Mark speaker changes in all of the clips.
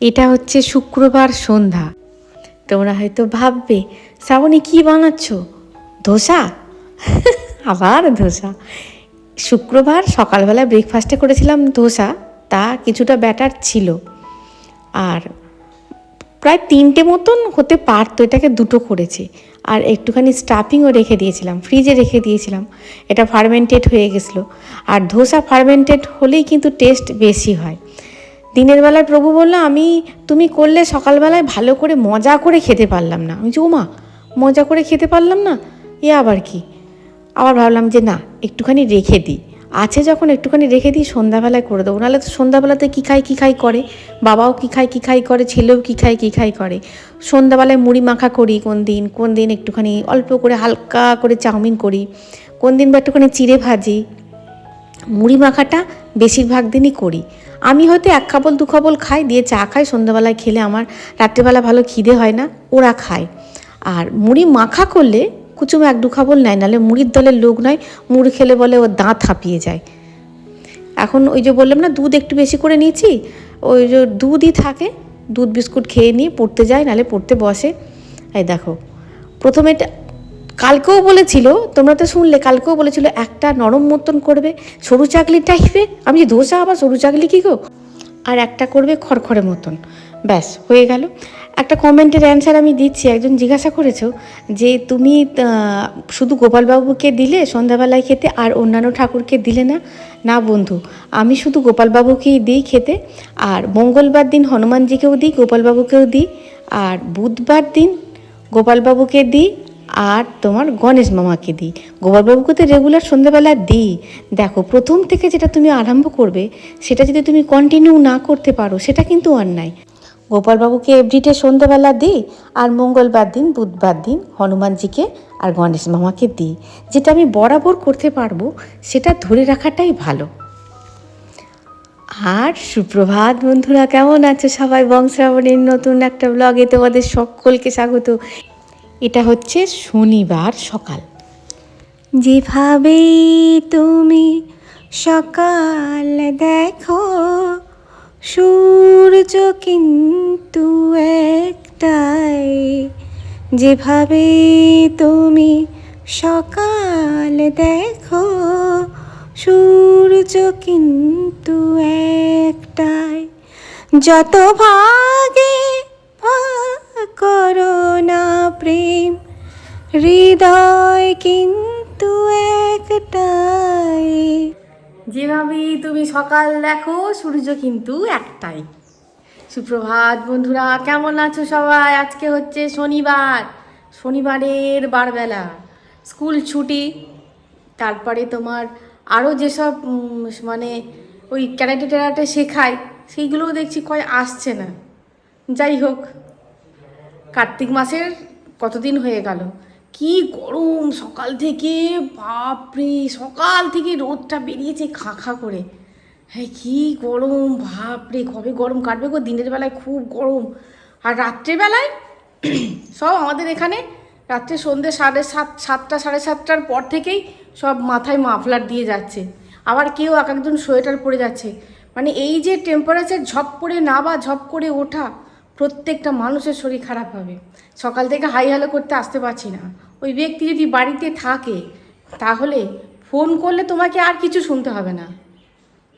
Speaker 1: এটা হচ্ছে শুক্রবার সন্ধ্যা। তোমরা হয়তো ভাববে, শ্রাবণী কি বানাচ্ছ? ধোসা? আবার ধোসা। শুক্রবার সকালবেলা ব্রেকফাস্টে করেছিলাম ধোসা, তা কিছুটা ব্যাটার ছিল। আর প্রায় তিনটে মতন হতে পারতো, এটাকে দুটো করেছে। আর একটুখানি স্টাফিংও রেখে দিয়েছিলাম ফ্রিজে রেখে দিয়েছিলাম। এটা ফার্মেন্টেড হয়ে গেছিল। আর ধোসা ফার্মেন্টেড হলেই কিন্তু টেস্ট বেশি হয়। দিনের বেলায় প্রভু বলল, আমি, তুমি করলে সকালবেলায় ভালো করে মজা করে খেতে পারলাম না। আমি যে মা মজা করে খেতে পারলাম না? এ আবার কি? আবার ভাবলাম যে, না, একটুখানি রেখে দিই। আছে যখন একটুখানি রেখে দিই, সন্ধ্যাবেলায় করে দেবো। নাহলে তো সন্ধ্যাবেলাতে কী খাই কী খাই করে? বাবাও কী খাই কী খাই করে? ছেলেও কী খাই কী খাই করে? সন্ধ্যাবেলায় মুড়ি মাখা করি কোন দিন কোন দিন একটুখানি অল্প করে হালকা করে চাউমিন করি, কোন দিন বা একটুখানি চিড়ে ভাজি। মুড়ি মাখাটা বেশিরভাগ দিনই করি। আমি হয়তো এক খাবল, দু খাবল খাই, দিয়ে চা খাই, সন্ধ্যাবেলায় খেলে আমার রাত্রেবেলা ভালো খিদে হয় না, ওরা খায়। আর মুড়ি মাখা করলে কুচুম এক দু খাবল নেয় নাহলে মুড়ির দলের লোক নয়, মুড়ি খেলে বলে ও দাঁত হাঁপিয়ে যায়। এখন ওই যে বললাম না, দুধ একটু বেশি করে নিয়েছি, ওই যে দুধই থাকে, দুধ বিস্কুট খেয়ে নিয়ে পড়তে যায় নাহলে পড়তে বসে। এই দেখো, প্রথমে কালকেও বলেছিল, তোমরা তো শুনলে, কালকেও বলেছিল, একটা নরম মতন করবে, সরু চাকলি টাইপের। আমি যে ধোসা, আবার সরু চাকলি কী গো? আর একটা করবে খড়খড়ে মতন। ব্যাস, হয়ে গেল। একটা কমেন্টের অ্যান্সার আমি দিচ্ছি, একজন জিজ্ঞাসা করেছ যে, তুমি শুধু গোপালবাবুকে দিলে সন্ধ্যাবেলায় খেতে, আর অন্যান্য ঠাকুরকে দিলে না? না বন্ধু, আমি শুধু গোপালবাবুকেই দিই খেতে, আর মঙ্গলবার দিন হনুমানজিকেও দিই, গোপালবাবুকেও দিই, আর বুধবার দিন গোপালবাবুকে দিই আর তোমার গণেশ মামাকে দিই। গোপালবাবুকে তো রেগুলার সন্ধ্যাবেলা দিই। দেখো, প্রথম থেকে যেটা তুমি আরম্ভ করবে, সেটা যদি তুমি কন্টিনিউ না করতে পারো, সেটা কিন্তু অন্যায়। গোপালবাবুকে এভরিডে সন্ধ্যাবেলা দিই আর মঙ্গলবার দিন, বুধবার দিন হনুমানজিকে আর গণেশ মামাকে দিই। যেটা আমি বরাবর করতে পারব, সেটা ধরে রাখাটাই ভালো। আর সুপ্রভাত বন্ধুরা, কেমন আছো সবাই? বংশ্রাবণীর নতুন একটা ব্লগে তোমাদের সকলকে স্বাগত। এটা হচ্ছে শনিবার সকাল। যেভাবেই তুমি সকাল দেখো, সূর্য কিন্তু একটাই। যেভাবে তুমি সকাল দেখো, সূর্য কিন্তু একটাই। যত ভাগ করো না প্রেম হৃদয় কিন্তু একটাই। যেভাবেই তুমি সকাল দেখো, সূর্য কিন্তু একটাই। সুপ্রভাত বন্ধুরা, কেমন আছো সবাই? আজকে হচ্ছে শনিবার। শনিবারের বারবেলা। স্কুল ছুটি। তারপরে তোমার আরও যেসব মানে ওই ক্যারাটে ট্যারাটে শেখায়, সেইগুলোও দেখছি কয় আসছে না। যাই হোক কার্তিক মাসের কতদিন হয়ে গেল? কি গরম, সকাল থেকে, বাপরে, সকাল থেকে রোদটা বেরিয়েছে খা খা করে। হ্যাঁ কি গরম, বাপরে, কবে গরম কাটবে গো? দিনের বেলায় খুব গরম। আর রাত্রেবেলায় সব আমাদের এখানে রাত্রে সন্ধ্যে সাড়ে সাত, সাতটা, সাড়ে সাতটার পর থেকেই সব মাথায় মাফলার দিয়ে যাচ্ছে। আবার কেউ এক একজন সোয়েটার পরে যাচ্ছে। মানে এই যে টেম্পারেচার ঝপ করে না বা ঝপ করে ওঠা প্রত্যেকটা মানুষের শরীর খারাপ হবে। সকাল থেকে হাই হ্যালো করতে আসতে পারছি না। ওই ব্যক্তি যদি বাড়িতে থাকে, তাহলে ফোন করলে তোমাকে আর কিছু শুনতে হবে না।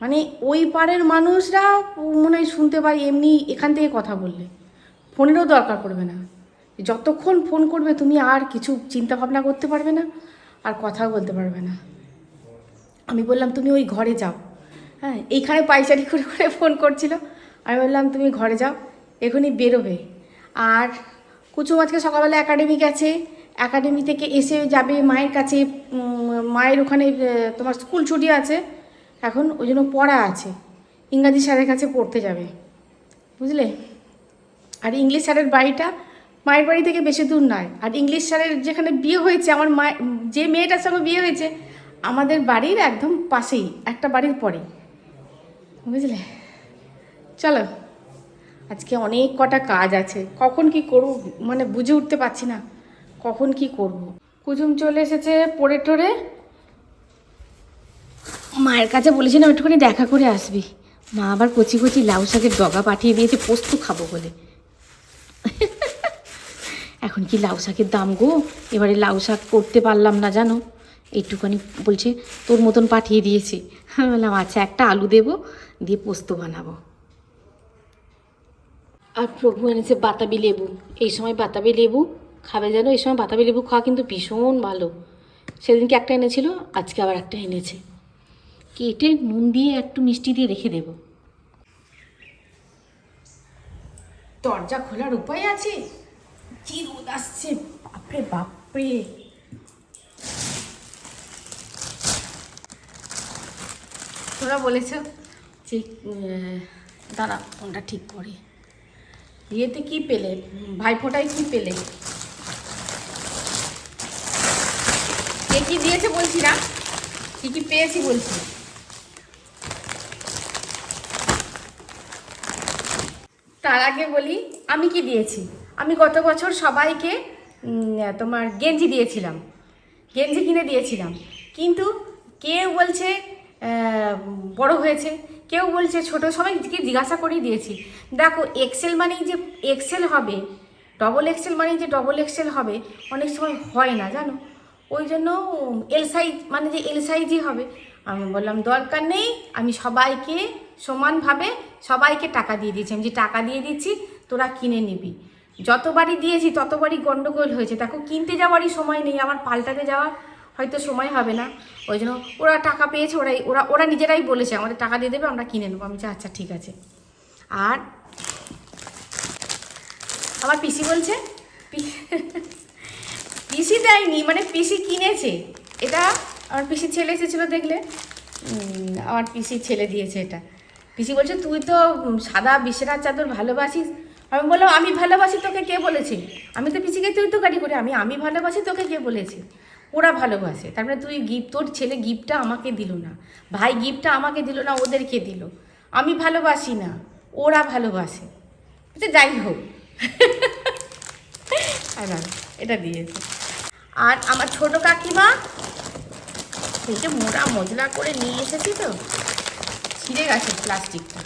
Speaker 1: মানে ওই পাড়ের মানুষরা মনে হয় শুনতে পাই এমনি এখান থেকে কথা বললে। ফোনেরও দরকার পড়বে না। যতক্ষণ ফোন করবে, তুমি আর কিছু চিন্তা ভাবনা করতে পারবে না, আর কথাও বলতে পারবে না। আমি বললাম, তুমি ওই ঘরে যাও। হ্যাঁ এইখানে পাইচারি করে করে ফোন করছিল। আমি বললাম, তুমি ঘরে যাও। এখনই বেরোবে। আর কুচু আজকে সকালবেলা একাডেমি গেছে। একাডেমি থেকে এসে যাবে মায়ের কাছে মায়ের ওখানে তোমার স্কুল ছুটি আছে। এখন ওই জন্য পড়া আছে। ইংরাজি স্যারের কাছে পড়তে যাবে। বুঝলে? আর ইংলিশ স্যারের বাড়িটা মায়ের বাড়ি থেকে বেশি দূর নয়। আর ইংলিশ স্যারের যেখানে বিয়ে হয়েছে, আমার মা, যে মেয়েটার সঙ্গে বিয়ে হয়েছে, আমাদের বাড়ির একদম পাশেই, একটা বাড়ির পরে বুঝলে? চলো। আজকে অনেক কটা কাজ আছে। কখন কি করব? মানে বুঝে উঠতে পারছি না। কখন কি করব? কুজুম চলে এসেছে পড়ে টরে। মায়ের কাছে বলেছিলাম একটুখানি দেখা করে আসবি।
Speaker 2: মা আবার কচি কচি লাউ শাকের ডগা পাঠিয়ে দিয়েছে, পোস্ত খাব বলে। এখন কি লাউ শাকের দাম গো? এবারে লাউ শাক করতে পারলাম না, জানো? একটুখানি বলছে, তোর মতন পাঠিয়ে দিয়েছে। বললাম আচ্ছা একটা আলু দেবো, দিয়ে পোস্ত বানাবো। আর প্রভু এনেছে বাতাবি লেবু। এই সময় বাতাবি লেবু খাবে যেন এই সময় বাতাবি লেবু খাওয়া কিন্তু ভীষণ ভালো। সেদিনকে একটা এনেছিল, আজকে আবার একটা এনেছে। কেটে নুন দিয়ে একটু মিষ্টি দিয়ে রেখে দেব। দরজা খোলার উপায় আছে? কি রোদ আসছে, বাপরে বাপরে। তোরা বলেছ যে দাঁড়া, ফোনটা ঠিক করে। বিয়েতে কি পেলে? ভাইফোঁটায় কি পেলে? কে কি দিয়েছে বলছি না? কি কি পেয়েছি বলছি তার আগে বলি, আমি কি দিয়েছি? আমি গত বছর সবাইকে তোমার গেঞ্জি দিয়েছিলাম। গেঞ্জি কিনে দিয়েছিলাম। কিন্তু কেউ বলছে বড় হয়েছে। কেউ বলছে, ছোট সবাইকে জিজ্ঞাসা করেই দিয়েছি। দেখো এক্সেল মানেই যে এক্সেল হবে ডবল এক্সেল মানেই যে ডবল এক্সেল হবে, অনেক সময় হয় না, জানো? ওই জন্য এল সাইজ মানে যে এল সাইজই হবে। আমি বললাম, দরকার নেই, আমি সবাইকে সমানভাবে সবাইকে টাকা দিয়ে দিয়েছি। আমি যে টাকা দিয়ে দিচ্ছি, তোরা কিনে নিবি। যতবারই দিয়েছি, ততবারই গন্ডগোল হয়েছে। দেখো, কিনতে যাওয়ারই সময় নেই, আমার পাল্টাতে যাওয়ার হয়তো সময় হবে না। ওই জন্য ওরা টাকা পেয়েছে ওরাই ওরা ওরা নিজেরাই বলেছে আমাদের টাকা দিয়ে দেবে আমরা কিনে নেব। আমি বলছি, আচ্ছা ঠিক আছে। আর আমার পিসি বলছে পিসি দেয়নি মানে পিসি কিনেছে। এটা আমার পিসির ছেলে এসেছিল দেখলে। আমার পিসির ছেলে দিয়েছে এটা। পিসি বলছে তুই তো সাদা বিছানার চাদর ভালোবাসিস। আমি বললাম আমি ভালোবাসি তোকে কে বলেছে? আমি তো পিসিকে তুই তো গাড়ি করি আমি আমি ভালোবাসি তোকে কে বলেছে? ওরা ভালোবাসে। তারপরে তুই গিফট তোর ছেলে গিফটটা আমাকে দিল না। ভাই গিফটটা আমাকে দিল না, ওদেরকে দিল। আমি ভালোবাসি না, ওরা ভালোবাসে। যাই হোক। এটা দিয়েছে। আর আমার ছোট কাকিমা যে মোড়া মজলা করে নিয়ে এসেছি তো, ছিঁড়ে গেছে প্লাস্টিকটা।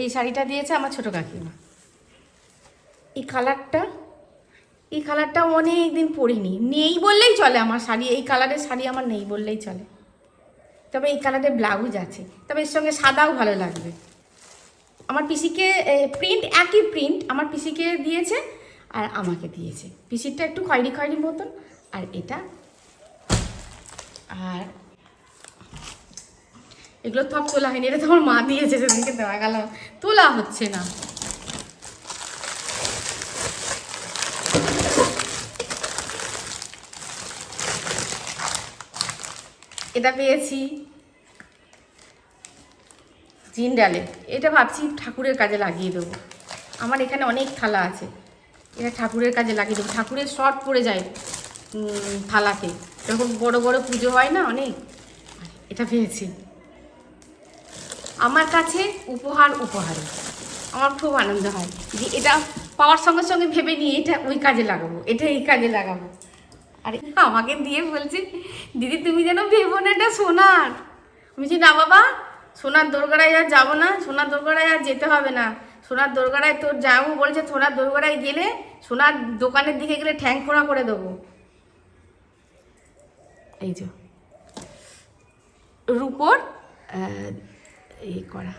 Speaker 2: এই শাড়িটা দিয়েছে আমার ছোট কাকিমা। এই কালারটা এই কালারটা অনেক দিন পরিনি। নেই বললেই চলে আমার শাড়ি, এই কালারের শাড়ি আমার নেই বললেই চলে। তবে এই কালারের ব্লাউজ আছে, তবে এর সঙ্গে সাদাও ভালো লাগবে। আমার পিসিকে প্রিন্ট একই প্রিন্ট আমার পিসিকে দিয়েছে আর আমাকে দিয়েছে। পিসিরটা একটু খয়েরি খয়েরি মতন, আর এটা আর এগুলো সব তোলা হয়নি, এটা তোমার মা দিয়েছে, সেদিনকে দেওয়া গেল। তোলা হচ্ছে না। এটা পেয়েছি জিন ডালে। এটা ভাবছি ঠাকুরের কাজে লাগিয়ে দেবো। আমার এখানে অনেক থালা আছে। এটা ঠাকুরের কাজে লাগিয়ে দেবো। ঠাকুরের শর্ট পড়ে যায় থালাতে। যখন বড় বড় পুজো হয় না অনেক? এটা পেয়েছি। আমার কাছে উপহার উপহার। আমার খুব আনন্দ হয় যে এটা পাওয়ার সঙ্গে সঙ্গে ভেবে নিয়ে এটা ওই কাজে লাগাবো। এটা এই কাজে লাগাবো। আর, আমাকে দিয়ে বলছে, দিদি, তুমি যেন ভেবো না এটা সোনার বলছি, না বাবা, সোনার দোরগড়ায় আর যাব না, সোনার দোরগড়ায় আর যেতে হবে না। সোনার দোরগড়ায় তোর যাব বলছে, সোনার দোরগড়ায় গেলে সোনার দোকানের দিকে গেলে ঠ্যাং খোঁড়া করে দেবো। এই যে। রুপোর এই করা,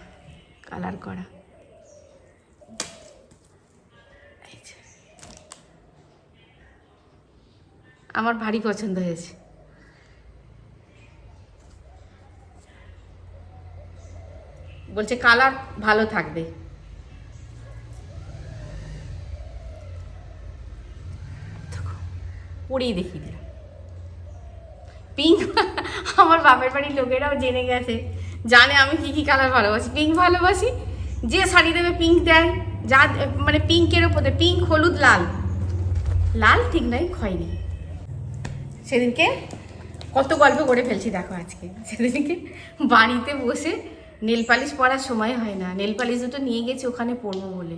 Speaker 2: কালার করা। আমার ভারী পছন্দ হয়েছে। বলছে কালার ভালো থাকবে। দেখিয়ে দিলাম। পিঙ্ক, আমার বাপের বাড়ির লোকেরাও জেনে গেছে, জানে আমি কি কি কালার ভালোবাসি। পিঙ্ক ভালোবাসি, যে শাড়ি দেবে পিঙ্ক দেয়, যা মানে পিঙ্কের ওপর পিঙ্ক, হলুদ, লাল। লাল ঠিক নয় খয়নি সেদিনকে কত গল্প করে ফেলছি, দেখো আজকে। সেদিনকে বাড়িতে বসে নেল পালিশ পরার সময় হয় না। নেল পালিশ দুটো নিয়ে গেছি, ওখানে পরবো বলে।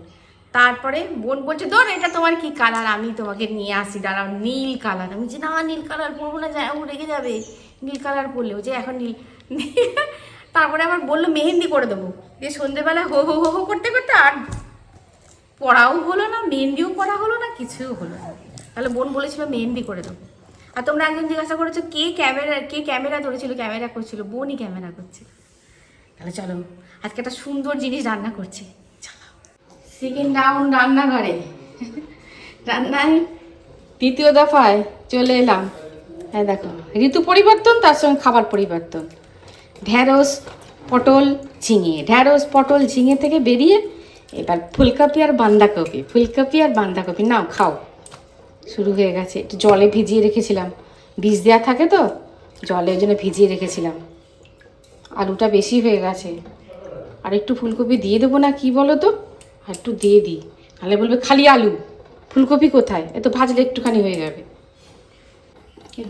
Speaker 2: তারপরে বোন বলছে, ধর, এটা তোমার কি কালার আমি তোমাকে নিয়ে আসি, দাঁড়াও, নীল কালার আমি বলছি, না, নীল কালার পরবো না যায় ও রেগে যাবে। নীল কালার পরলেও যে এখন নীল তারপরে আবার বলল, মেহেন্দি করে দেবো। যে সন্ধেবেলা হো হো হো হো করতে করতে আর পড়াও হলো না, মেহেন্দিও পড়া হলো না, কিছুও হলো না। তাহলে বোন বলেছিল, মেহেন্দি করে দেবো। আর তোমরা একজন জিজ্ঞাসা করেছ কে ক্যামেরা কে ক্যামেরা ধরেছিল, ক্যামেরা করছিল? বোনই ক্যামেরা করছে। তাহলে চলো, আজকে একটা সুন্দর জিনিস রান্না করছি। চলো। সেকেন্ড রাউন্ড রান্নাঘরে। রান্নায় তৃতীয় দফায় চলে এলাম। হ্যাঁ দেখো, ঋতু পরিবর্তন, তার সঙ্গে খাবার পরিবর্তন। ঢ্যাঁড়স পটল, ঝিঙে। ঢ্যাঁড়স পটল, ঝিঙে থেকে বেরিয়ে এবার ফুলকপি আর বাঁধাকপি। ফুলকপি আর বাঁধাকপি। নাও, খাও। শুরু হয়ে গেছে। একটু জলে ভিজিয়ে রেখেছিলাম। বীজ দেওয়া থাকে তো, জলে ওই জন্য ভিজিয়ে রেখেছিলাম। আলুটা বেশি হয়ে গেছে। আর একটু ফুলকপি দিয়ে দেবো না, কি বলো তো আর একটু দিয়ে দিই। তাহলে বলবে, খালি আলু, ফুলকপি কোথায়? এ তো ভাজলে একটুখানি হয়ে যাবে।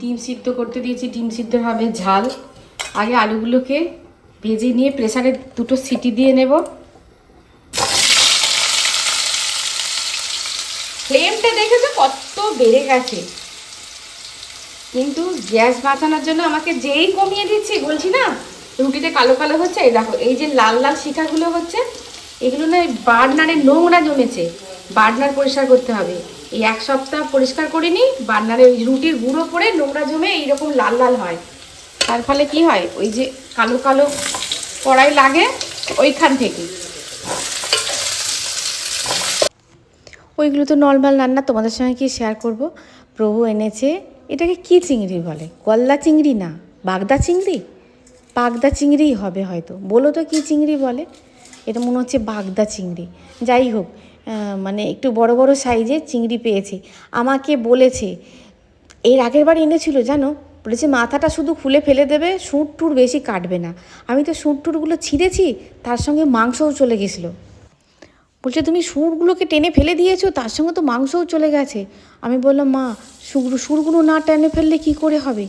Speaker 2: ডিম সিদ্ধ করতে দিয়েছি, ডিম সিদ্ধ হবে ঝাল। আগে আলুগুলোকে ভেজে নিয়ে প্রেসারে দুটো সিটি দিয়ে নেব ফ্লেমটা দেখেছ কত বেড়ে গেছে। কিন্তু গ্যাস বাঁচানোর জন্য আমাকে যেই কমিয়ে দিচ্ছি, বলছি না, রুটিতে কালো কালো হচ্ছে, এই দেখো, এই যে লাল লাল শিখাগুলো হচ্ছে, এগুলো না বার্নারে নোংরা জমেছে, বার্নার পরিষ্কার করতে হবে। এই এক সপ্তাহ পরিষ্কার করিনি বার্নারে ওই রুটির গুঁড়ো পড়ে নোংরা জমে এইরকম লাল লাল হয়। তার ফলে কি হয়, ওই যে কালো কালো কড়াই লাগে, ওইখান থেকে।
Speaker 1: ওইগুলো তো নর্মাল রান্না, তোমাদের সঙ্গে কি শেয়ার করব? প্রভু এনেছে, এটাকে কি চিংড়ি বলে? গলদা চিংড়ি না, বাগদা চিংড়ি? বাগদা চিংড়িই হবে হয়তো। বলো তো কী চিংড়ি বলে? এটা মনে হচ্ছে বাগদা চিংড়ি। যাই হোক মানে একটু বড় বড় সাইজের চিংড়ি পেয়েছি। আমাকে বলেছে, এর আগের বার এনেছিল জানো? বলেছে, মাথাটা শুধু খুলে ফেলে দেবে সুঁট টুর বেশি কাটবে না। আমি তো সুঁট টুরগুলো ছিঁড়েছি, তার সঙ্গে মাংসও চলে গেছিল। বলছে, তুমি সুরগুলোকে টেনে ফেলে দিয়েছ, তার সঙ্গে তো মাংসও চলে গেছে। আমি বললাম, মা সুর সুরগুলো না টেনে ফেললে কি করে হবে?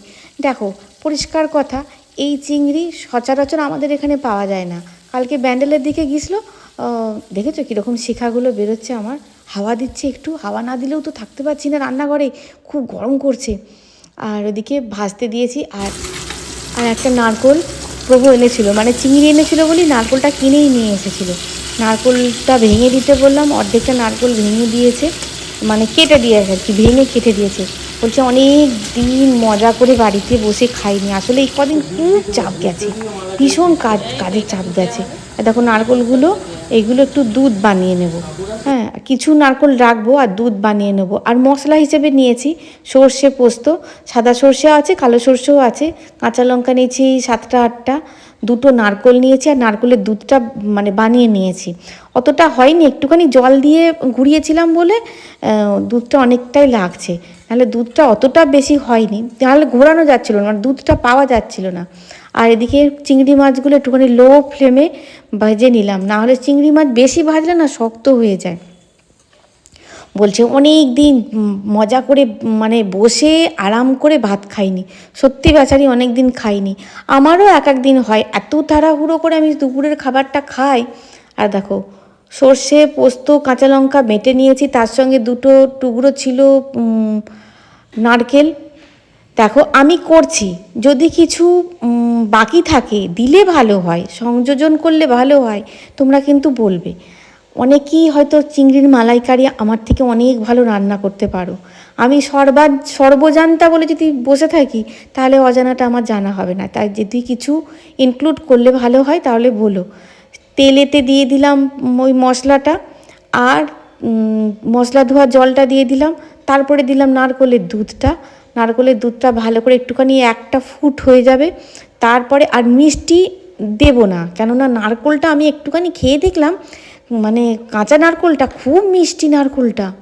Speaker 1: দেখো, পরিষ্কার কথা, এই চিংড়ি সচরাচর আমাদের এখানে পাওয়া যায় না। কালকে ব্যান্ডেলের দিকে গিয়েছিল দেখেছ কীরকম শিখাগুলো বেরোচ্ছে আমার? হাওয়া দিচ্ছে একটু, হাওয়া না দিলেও তো থাকতে পারছি না রান্নাঘরে, খুব গরম করছে। আর ওদিকে ভাজতে দিয়েছি, আর আর একটা নারকোল প্রভু এনেছিল মানে চিংড়ি এনেছিল বলি, নারকোলটা কিনেই নিয়ে এসেছিল। নারকোলটা ভেঙে দিতে বললাম, অর্ধেকটা নারকোল ভেঙে দিয়েছে মানে কেটে দিয়েছে আর কি, ভেঙে কেটে দিয়েছে। বলছে অনেক দিন মজা করে বাড়িতে বসে খাইনি। আসলে এই কদিন খুব চাপ গেছে, ভীষণ কাজ, কাজের চাপ গেছে। আর দেখো নারকোলগুলো এইগুলো একটু দুধ বানিয়ে নেব। হ্যাঁ কিছু নারকোল রাখব আর দুধ বানিয়ে নেব। আর মশলা হিসেবে নিয়েছি, সর্ষে পোস্ত, সাদা সর্ষে আছে, কালো সর্ষেও আছে, কাঁচা লঙ্কা নিয়েছি সাতটা, আটটা। দুটো নারকোল নিয়েছি আর নারকোলের দুধটা মানে বানিয়ে নিয়েছি। অতটা হয়নি, একটুখানি জল দিয়ে ঘুরিয়েছিলাম বলে দুধটা অনেকটাই লাগছে। নাহলে দুধটা অতটা বেশি হয়নি। নাহলে ঘোরানো যাচ্ছিল না মানে দুধটা পাওয়া যাচ্ছিল না। আর এদিকে চিংড়ি মাছগুলো একটুখানি লো ফ্লেমে ভেজে নিলাম। না হলে চিংড়ি মাছ বেশি ভাজলে না শক্ত হয়ে যায়। বলছে, অনেক দিন মজা করে মানে বসে আরাম করে ভাত খাইনি। সত্যি বেচারি অনেক দিন খাইনি। আমারও এক এক দিন হয়, এত তাড়াহুড়ো করে আমি দুপুরের খাবারটা খাই। আর দেখো, সর্ষে, পোস্ত, কাঁচা লঙ্কা বেটে নিয়েছি, তার সঙ্গে দুটো টুকরো ছিল নারকেল। দেখো, আমি করছি। যদি কিছু বাকি থাকে, দিলে ভালো হয়, সংযোজন করলে ভালো হয়, তোমরা কিন্তু বলবে। অনেকেই হয়তো চিংড়ির মালাইকারি আমার থেকে অনেক ভালো রান্না করতে পারো। আমি সর্বা সর্বজান্তা বলে যদি বসে থাকি, তাহলে অজানাটা আমার জানা হবে না। তাই যদি কিছু ইনক্লুড করলে ভালো হয়, তাহলে বলো। তেলেতে দিয়ে দিলাম ওই মশলাটা, আর মশলা ধোয়া জলটা দিয়ে দিলাম। তারপরে দিলাম নারকোলের দুধটা। নারকোলের দুধটা ভালো করে একটুখানি একটা ফুট হয়ে যাবে। তারপরে আর মিষ্টি দেব না। কেননা নারকোলটা আমি একটুখানি খেয়ে দেখলাম মানে কাঁচা নারকোলটা, খুব মিষ্টি নারকোলটা।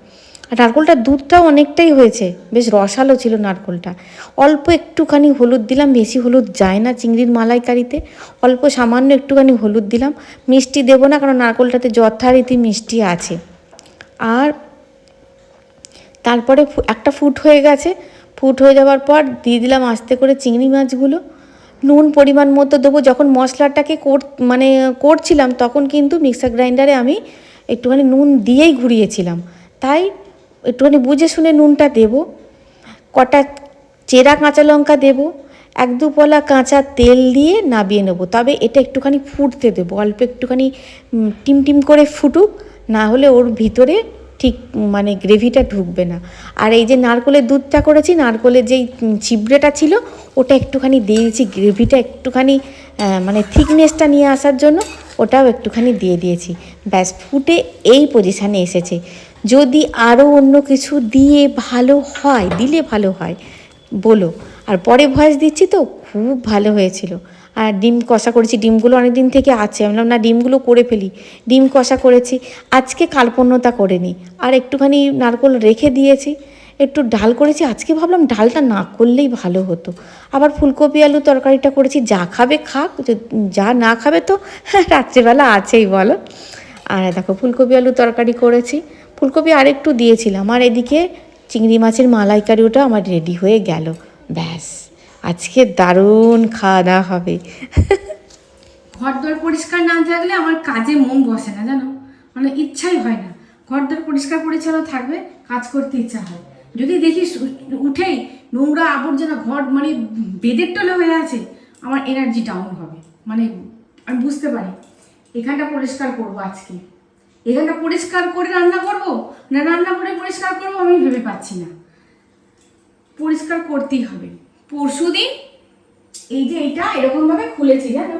Speaker 1: আর নারকোলটার দুধটাও অনেকটাই হয়েছে, বেশ রসালো ছিল নারকোলটা। অল্প একটুখানি হলুদ দিলাম, বেশি হলুদ যায় না চিংড়ির মালাইকারিতে। অল্প সামান্য একটুখানি হলুদ দিলাম, মিষ্টি দেবো না, কারণ নারকোলটাতে যথারীতি মিষ্টি আছে। আর তারপরে একটা ফুট হয়ে গেছে। ফুট হয়ে যাওয়ার পর দিয়ে দিলাম আস্তে করে চিংড়ি মাছগুলো। নুন পরিমাণ মতো দেবো। যখন মশলাটাকে কর মানে করছিলাম, তখন কিন্তু মিক্সার গ্রাইন্ডারে আমি একটুখানি নুন দিয়েই ঘুরিয়েছিলাম। তাই একটুখানি বুঝে শুনে নুনটা দেবো। কটা চেরা কাঁচা লঙ্কা দেবো। এক দু পলা কাঁচা তেল দিয়ে নাবিয়ে নেব। তবে এটা একটুখানি ফুটতে দেবো। অল্প একটুখানি টিম টিম করে ফুটুক, না হলে ওর ভিতরে ঠিক মানে গ্রেভিটা ঢুকবে না। আর এই যে নারকলের দুধটা করেছি, নারকলের যেই চিবড়েটা ছিল, ওটা একটুখানি দিয়েছি গ্রেভিটা একটুখানি মানে থিকনেসটা নিয়ে আসার জন্য ওটাও একটুখানি দিয়ে দিয়েছি। ব্যাস, ফুটে এই পজিশানে এসেছে। যদি আরও অন্য কিছু দিয়ে ভালো হয়, দিলে ভালো হয়, বলো। আর পরে ভয়েস দিচ্ছি তো, খুব ভালো হয়েছিল। আর ডিম কষা করেছি, ডিমগুলো অনেক দিন থেকে আছে। আমি না, ডিমগুলো করে ফেলি। ডিম কষা করেছি। আজকে কালপন্যতা নিই আর একটুখানি নারকোল রেখে দিয়েছি। একটু ডাল করেছি। আজকে ভাবলাম ডালটা না করলেই ভালো হতো। আবার ফুলকপি আলু তরকারিটা করেছি। যা খাবে খাক, যে- যা না খাবে তো রাত্রিবেলা আছেই, বলো। আর দেখো, ফুলকপি আলু তরকারি করেছি। ফুলকপি আর একটু দিয়েছিলাম। আর এদিকে চিংড়ি মাছের মালাইকারিওটা আমার রেডি হয়ে গেল। ব্যাস। আজকে দারুণ খাওয়া দাওয়া হবে।
Speaker 2: ঘর দর পরিষ্কার না থাকলে আমার কাজে মন বসে না, জানো? মানে ইচ্ছাই হয় না। ঘর দর পরিষ্কার পরিচ্ছন্ন থাকবে, কাজ করতে ইচ্ছা হয়। যদি দেখি উঠেই নোংরা আবর্জনা ঘর মানে বেদের টলে হয়ে আছে, আমার এনার্জি ডাউন হবে। মানে আমি বুঝতে পারি, এখানটা পরিষ্কার করব আজকে। এখানটা পরিষ্কার করে রান্না করব? না রান্না করে পরিষ্কার করব আমি ভেবে পাচ্ছি না। পরিষ্কার করতেই হবে। পরশু দিন এই যে এটা এরকমভাবে খুলেছি, জানো?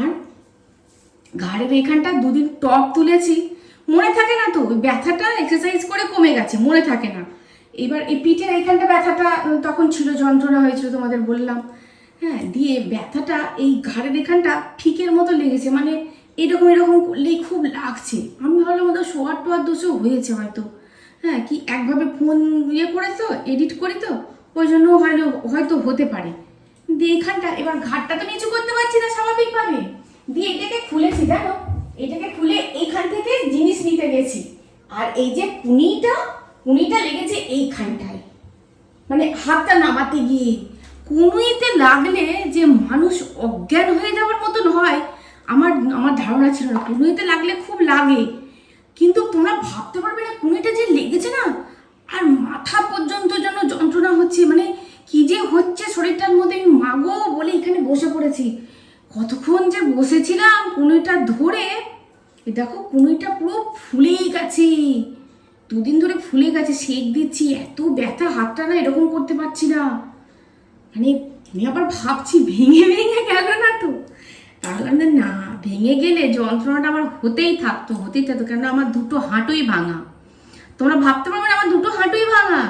Speaker 2: আর ঘাড়ের এখানটা দুদিন টপ তুলেছি। মনে থাকে না তো ব্যথাটা এক্সারসাইজ করে কমে গেছে, মনে থাকে না। এবার এই পিঠের এইখানটা ব্যথাটা তখন ছিল, যন্ত্রণা হয়েছিল তোমাদের বললাম। হ্যাঁ দিয়ে ব্যথাটা এই ঘাড়ের এখানটা ফিকের মতো লেগেছে মানে এরকম এরকম করলেই খুব লাগছে। আমি ভাবলাম, ওদের শোয়ার টোয়ার দোষও হয়েছে হয়তো। হ্যাঁ কি একভাবে ফোন ইয়ে করে তো এডিট করি তো ওই জন্য হয়তো হয়তো হতে পারে। দিয়ে এখানটা, এবার ঘাটটা তো নিচু করতে পারছি না স্বাভাবিকভাবে। দিয়ে এটাকে খুলেছি, জানো? এটাকে খুলে এইখান থেকে জিনিস নিতে গেছি। আর এই যে কুনিটা কুনিটা লেগেছে এইখানটায়। মানে হাতটা নামাতে গিয়ে। কুনুইতে লাগলে যে মানুষ অজ্ঞান হয়ে যাওয়ার মতন হয়, আমার আমার ধারণা ছিল না। কুনুইতে লাগলে খুব লাগে। কিন্তু তোমরা ভাবতে পারবে না, কুনুইটা যে লেগেছে না আর মাথা পর্যন্ত যেন যন্ত্রণা হচ্ছে মানে কি যে হচ্ছে শরীরটার মধ্যে, আমি মাগো বলে এখানে বসে পড়েছি। কতক্ষণ যে বসেছিলাম কুনুইটা ধরে দেখো কুনুইটা পুরো ফুলেই গেছে। দুদিন ধরে ফুলে গেছে সেক দিচ্ছি, এত ব্যথা, হাতটা না এরকম করতে পারছি না। মানে আমি আবার ভাবছি, ভেঙে ভেঙে গেল না তো? তাহলে না না, ভেঙে গেলে যন্ত্রণাটা আমার হতেই থাকতো হতেই থাকতো কেন আমার দুটো হাঁটুই ভাঙা। তোমরা ভাবতে পারবে আমার দুটো হাঁটুই ভাঙা।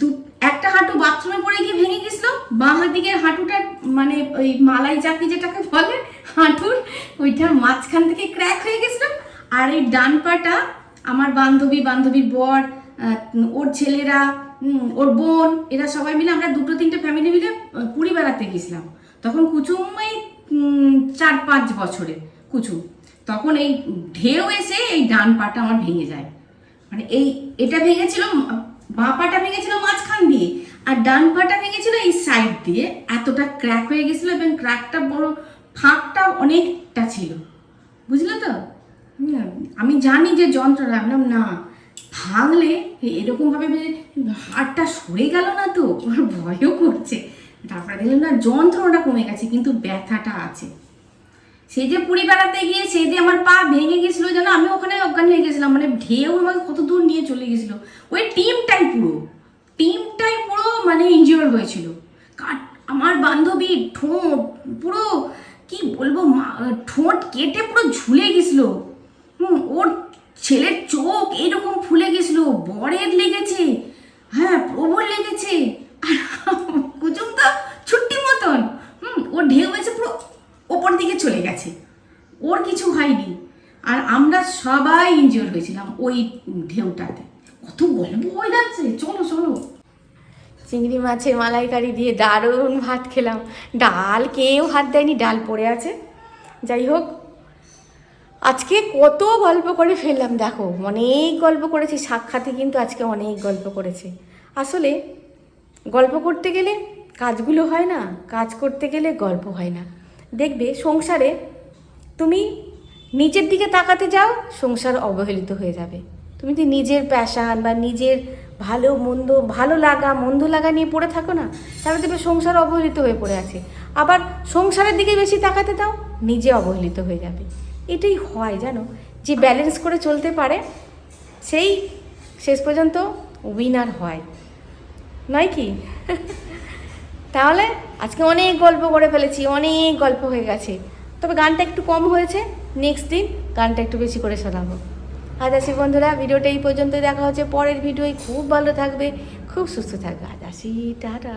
Speaker 2: দু, একটা হাঁটু বাথরুমে পড়ে গিয়ে ভেঙে গেছিল বাঁ দিকের হাঁটুটা মানে ওই মালাই চাকি যেটাকে বলে, হাঁটুর, ওইটার মাঝখান থেকে ক্র্যাক হয়ে গেছিল। আর এই ডান পাটা আমার বান্ধবী, বান্ধবীর বর ওর ছেলেরা ওর বোন, এরা সবাই মিলে আমরা দুটো তিনটে ফ্যামিলি মিলে পুরী বেড়াতে গেছিলাম। তখন কুচুম এই চার পাঁচ বছরে কুচু তখন এই ঢেউ এসে এই ডান পাটা আমার ভেঙে যায়। মানে এই এটা ভেঙেছিল বাঁ পাটা ভেঙেছিল মাঝখান দিয়ে আর ডান পাটা ভেঙেছিল এই সাইড দিয়ে। এতটা ক্র্যাক হয়ে গেছিল এবং ক্র্যাকটা বড় ফাঁকটা অনেকটা ছিল। বুঝলে তো? আমি জানি যে যন্ত্রণা বললাম, না। ভাঙলে এরকমভাবে হাড়টা সরে গেল না তো আমার ভয়ও করছে। তারপরে দেখলাম না যন্ত্রণাটা কমে গেছে কিন্তু ব্যথাটা আছে। সেই যে পুরী বেড়াতে গিয়ে সেই যে আমার পা ভেঙে গেছিল যেন, আমি ওখানে অজ্ঞান হয়ে গেছিলাম। মানে ঢেউ আমাকে কত দূর নিয়ে চলে গেছিল। ওই টিমটাই পুরো। টিমটাই পুরো মানে ইনজিওর হয়েছিল। আমার বান্ধবী ঠোঁট পুরো, কি বলব ঠোঁট কেটে পুরো ঝুলে গেছিল। হুম, ওর ছেলের চোখ এইরকম ফুলে গেছিল। বরের লেগেছে। হ্যাঁ প্রবল লেগেছে। আর কুচুম তো ছুট্টি মতন হুম ও ঢেউ এসে পুরো ওপর দিকে চলে গেছে ওর কিছু হয়নি আর আমরা সবাই ইনজিওর হয়েছিলাম ওই ঢেউটাতে। কত গল্প হয়ে যাচ্ছে, চলো চলো।
Speaker 1: চিংড়ি মাছের মালাইকারি দিয়ে দারুণ ভাত খেলাম। ডাল কেউ হাত দেয়নি, ডাল পড়ে আছে। যাই হোক, আজকে কত গল্প করে ফেললাম, দেখো। অনেক গল্প করেছি, সাক্ষাতে কিন্তু আজকে অনেক গল্প করেছি। আসলে গল্প করতে গেলে কাজগুলো হয় না, কাজ করতে গেলে গল্প হয় না। দেখবে সংসারে তুমি নিচের দিকে তাকাতে যাও, সংসার অবহেলিত হয়ে যাবে। তুমি যদি নিজের প্যাশান বা নিজের
Speaker 2: ভালো, মন্দ, ভালো লাগা, মন্দ লাগা নিয়ে পড়ে থাকো না, তাহলে দেখবে সংসার অবহেলিত হয়ে পড়ে আছে। আবার সংসারের দিকে বেশি তাকাতে দাও, নিজে অবহেলিত হয়ে যাবে। এটাই হয়, জানো? যে ব্যালেন্স করে চলতে পারে, সেই শেষ পর্যন্ত উইনার হয়। নয় কি? তাহলে আজকে অনেক গল্প করে ফেলেছি, অনেক গল্প হয়ে গেছে। তবে গানটা একটু কম হয়েছে নেক্সট দিন গানটা একটু বেশি করে শোনাবো। আজ আসি বন্ধুরা, ভিডিওটা এই পর্যন্ত দেখা হচ্ছে পরের ভিডিওই খুব ভালো থাকবে, খুব সুস্থ থাকবে। আজ আসি, টাটা।